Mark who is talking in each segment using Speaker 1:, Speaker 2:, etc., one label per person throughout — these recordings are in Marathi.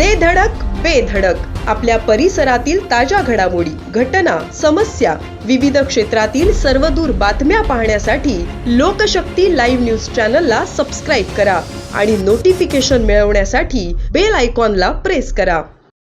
Speaker 1: दे धडक बेधडक आपल्या परिसरातील ताज्या घडामोडी घटना समस्या विविध क्षेत्रातील सर्वदूर बातम्या पाहण्यासाठी लोकशक्ती लाईव्ह न्यूज चॅनलला सबस्क्राईब करा आणि नोटिफिकेशन मिळवण्यासाठी बेल आयकॉनला प्रेस करा.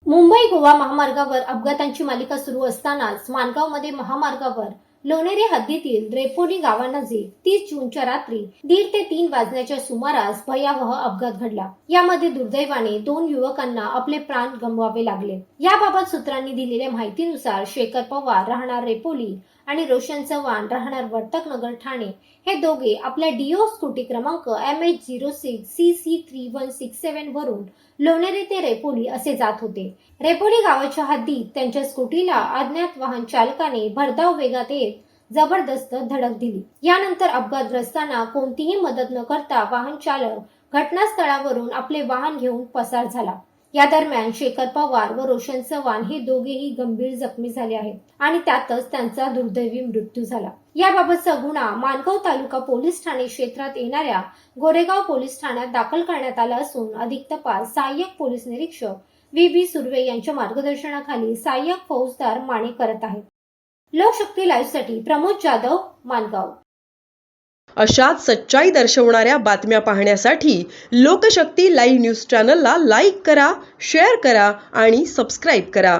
Speaker 2: मुंबई गोवा महामार्गावर अपघातांची मालिका सुरू असतानाच मानगावमध्ये महामार्गावर लोणेरे हद्दीतील रेपोली गावानजीक तीस जूनच्या रात्री दीड ते तीन वाजण्याच्या सुमारास भयावह अपघात घडला. यामध्ये दुर्दैवाने दोन युवकांना आपले प्राण गमवावे लागले. याबाबत सूत्रांनी दिलेल्या माहितीनुसार शेखर पवार राहणार रेपोली आणि रोशन चव्हाण राहणार वर्तकनगर ठाणे हे दोघे आपल्या डिओ स्कूटी क्रमांक M H zero six C C three one six seven वरून लोणेरे ते रेपोली असे जात होते. रेपोली गावाच्या हद्दीत त्यांच्या स्कूटीला अज्ञात वाहन चालकाने भरधाव वेगात येत जबरदस्त धडक दिली. यानंतर अपघातग्रस्तांना कोणतीही मदत न करता वाहन चालक घटनास्थळावरून आपले वाहन घेऊन पसार झाला. या दरम्यान शेखर पवार व रोशन चव्हाण हे दोघेही गंभीर जखमी झाले आहेत आणि त्यातच त्यांचा दुर्दैवी मृत्यू झाला. याबाबतचा गुन्हा मानगाव तालुका पोलीस ठाणे क्षेत्रात येणाऱ्या गोरेगाव पोलीस ठाण्यात दाखल करण्यात आला असून अधिक तपास सहाय्यक पोलीस निरीक्षक व्ही. बी. सुर्वे यांच्या मार्गदर्शनाखाली सहाय्यक फौजदार माने करत आहेत. लोकशक्ती लाईव्हसाठी प्रमोद जाधव मानगाव.
Speaker 1: अशाच सच्चाई दर्शवणाऱ्या बातम्या पाहण्यासाठी लोकशक्ती लाईव्ह न्यूज चॅनलला लाईक करा शेअर करा आणि सबस्क्राईब करा.